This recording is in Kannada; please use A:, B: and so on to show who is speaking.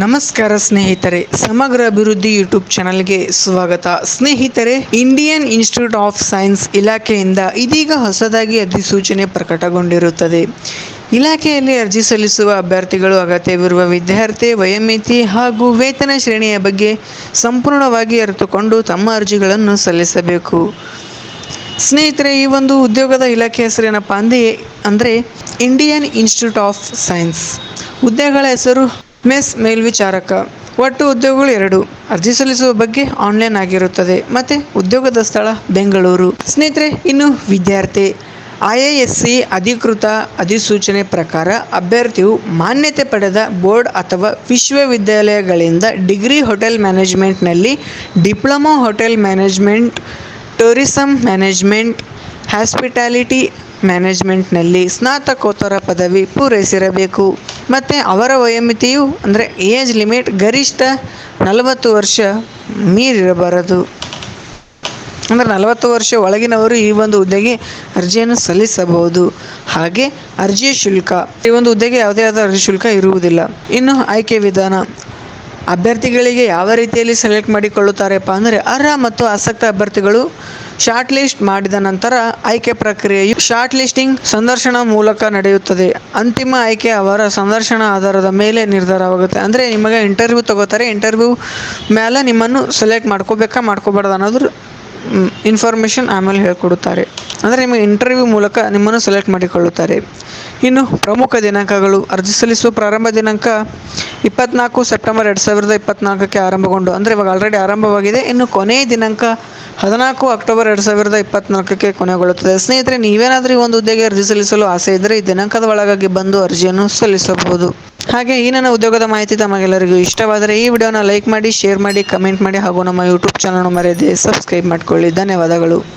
A: ನಮಸ್ಕಾರ ಸ್ನೇಹಿತರೆ, ಸಮಗ್ರ ಅಭಿವೃದ್ಧಿ ಯೂಟ್ಯೂಬ್ ಚಾನಲ್ಗೆ ಸ್ವಾಗತ. ಸ್ನೇಹಿತರೆ, ಇಂಡಿಯನ್ ಇನ್ಸ್ಟಿಟ್ಯೂಟ್ ಆಫ್ ಸೈನ್ಸ್ ಇಲಾಖೆಯಿಂದ ಇದೀಗ ಹೊಸದಾಗಿ ಅಧಿಸೂಚನೆ ಪ್ರಕಟಗೊಂಡಿರುತ್ತದೆ. ಇಲಾಖೆಯಲ್ಲಿ ಅರ್ಜಿ ಸಲ್ಲಿಸುವ ಅಭ್ಯರ್ಥಿಗಳು ಅಗತ್ಯವಿರುವ ವಿದ್ಯಾರ್ಥಿ, ವಯೋಮಿತಿ ಹಾಗೂ ವೇತನ ಶ್ರೇಣಿಯ ಬಗ್ಗೆ ಸಂಪೂರ್ಣವಾಗಿ ಅರಿತುಕೊಂಡು ತಮ್ಮ ಅರ್ಜಿಗಳನ್ನು ಸಲ್ಲಿಸಬೇಕು. ಸ್ನೇಹಿತರೆ, ಈ ಒಂದು ಉದ್ಯೋಗದ ಇಲಾಖೆ ಹೆಸರೇನಪ್ಪ ಅಂದೇ, ಅಂದರೆ ಇಂಡಿಯನ್ ಇನ್ಸ್ಟಿಟ್ಯೂಟ್ ಆಫ್ ಸೈನ್ಸ್. ಹುದ್ದೆಗಳ ಹೆಸರು ಮೆಸ್ ಮೇಲ್ವಿಚಾರಕ, ಒಟ್ಟು ಉದ್ಯೋಗಗಳು ಎರಡು. ಅರ್ಜಿ ಸಲ್ಲಿಸುವ ಬಗ್ಗೆ ಆನ್ಲೈನ್ ಆಗಿರುತ್ತದೆ, ಮತ್ತು ಉದ್ಯೋಗದ ಸ್ಥಳ ಬೆಂಗಳೂರು. ಸ್ನೇಹಿತರೆ, ಇನ್ನು ವಿದ್ಯಾರ್ಥಿ. ಐ ಅಧಿಕೃತ ಅಧಿಸೂಚನೆ ಪ್ರಕಾರ ಅಭ್ಯರ್ಥಿಯು ಮಾನ್ಯತೆ ಪಡೆದ ಬೋರ್ಡ್ ಅಥವಾ ವಿಶ್ವವಿದ್ಯಾಲಯಗಳಿಂದ degree hotel ಮ್ಯಾನೇಜ್ಮೆಂಟ್ನಲ್ಲಿ diploma hotel management, tourism management, hospitality ಮ್ಯಾನೇಜ್ಮೆಂಟ್ನಲ್ಲಿ ಸ್ನಾತಕೋತ್ತರ ಪದವಿ ಪೂರೈಸಿರಬೇಕು. ಮತ್ತು ಅವರ ವಯೋಮಿತಿಯು ಅಂದರೆ ಏಜ್ ಲಿಮಿಟ್ ಗರಿಷ್ಠ ನಲವತ್ತು ವರ್ಷ ಮೀರಿರಬಾರದು. ಅಂದರೆ ನಲವತ್ತು ವರ್ಷ ಒಳಗಿನವರು ಈ ಒಂದು ಹುದ್ದೆಗೆ ಅರ್ಜಿಯನ್ನು ಸಲ್ಲಿಸಬಹುದು. ಹಾಗೆ ಅರ್ಜಿಯ ಶುಲ್ಕ, ಈ ಒಂದು ಹುದ್ದೆಗೆ ಯಾವುದೇ ಆದ ಅರ್ಜಿ ಶುಲ್ಕ ಇರುವುದಿಲ್ಲ. ಇನ್ನು ಆಯ್ಕೆ ವಿಧಾನ ಅಭ್ಯರ್ಥಿಗಳಿಗೆ ಯಾವ ರೀತಿಯಲ್ಲಿ ಸೆಲೆಕ್ಟ್ ಮಾಡಿಕೊಳ್ಳುತ್ತಾರೆಪ್ಪ ಅಂದರೆ ಅರ್ಹ ಮತ್ತು ಆಸಕ್ತ ಅಭ್ಯರ್ಥಿಗಳು ಶಾರ್ಟ್ ಲಿಸ್ಟ್ ಮಾಡಿದ ನಂತರ ಆಯ್ಕೆ ಪ್ರಕ್ರಿಯೆಯು ಶಾರ್ಟ್ ಲಿಸ್ಟಿಂಗ್ ಸಂದರ್ಶನ ಮೂಲಕ ನಡೆಯುತ್ತದೆ. ಅಂತಿಮ ಆಯ್ಕೆ ಅವರ ಸಂದರ್ಶನ ಆಧಾರದ ಮೇಲೆ ನಿರ್ಧಾರವಾಗುತ್ತೆ. ಅಂದರೆ ನಿಮಗೆ ಇಂಟರ್ವ್ಯೂ ತಗೋತಾರೆ ಇಂಟರ್ವ್ಯೂ ಮೇಲೆ ನಿಮ್ಮನ್ನು ಸೆಲೆಕ್ಟ್ ಮಾಡ್ಕೋಬೇಕಾ, ಮಾಡ್ಕೋಬಾರ್ದು ಅನ್ನೋದ್ರ ಇನ್ಫಾರ್ಮೇಷನ್ ಆಮೇಲೆ ಹೇಳ್ಕೊಡುತ್ತಾರೆ. ಅಂದರೆ ನಿಮಗೆ ಇಂಟರ್ವ್ಯೂ ಮೂಲಕ ನಿಮ್ಮನ್ನು ಸೆಲೆಕ್ಟ್ ಮಾಡಿಕೊಳ್ಳುತ್ತಾರೆ. ಇನ್ನು ಪ್ರಮುಖ ದಿನಾಂಕಗಳು ಅರ್ಜಿ ಸಲ್ಲಿಸುವ ಪ್ರಾರಂಭ ದಿನಾಂಕ ಇಪ್ಪತ್ನಾಲ್ಕು ಸೆಪ್ಟೆಂಬರ್ ಎರಡು ಸಾವಿರದ ಇಪ್ಪತ್ನಾಲ್ಕಕ್ಕೆ ಆರಂಭಗೊಂಡು, ಅಂದರೆ ಇವಾಗ ಆಲ್ರೆಡಿ ಆರಂಭವಾಗಿದೆ. ಇನ್ನು ಕೊನೆಯ ದಿನಾಂಕ ಹದಿನಾಲ್ಕು ಅಕ್ಟೋಬರ್ ಎರಡು ಸಾವಿರದ ಇಪ್ಪತ್ನಾಲ್ಕಕ್ಕೆ ಕೊನೆಗೊಳ್ಳುತ್ತದೆ. ಸ್ನೇಹಿತರೆ, ನೀವೇನಾದರೂ ಈ ಒಂದು ಹುದ್ದೆಗೆ ಅರ್ಜಿ ಸಲ್ಲಿಸಲು ಆಸೆ ಇದ್ದರೆ ಈ ದಿನಾಂಕದ ಒಳಗಾಗಿ ಬಂದು ಅರ್ಜಿಯನ್ನು ಸಲ್ಲಿಸಬಹುದು. ಹಾಗೆ ಈ ನನ್ನ ಉದ್ಯೋಗದ ಮಾಹಿತಿ ತಮಗೆಲ್ಲರಿಗೂ ಇಷ್ಟವಾದರೆ ಈ ವಿಡಿಯೋನ ಲೈಕ್ ಮಾಡಿ, ಶೇರ್ ಮಾಡಿ, ಕಮೆಂಟ್ ಮಾಡಿ ಹಾಗೂ ನಮ್ಮ ಯೂಟ್ಯೂಬ್ ಚಾನಲ್ ಮರೆಯದೆ ಸಬ್ಸ್ಕ್ರೈಬ್ ಮಾಡಿಕೊಳ್ಳಿ. ಧನ್ಯವಾದಗಳು.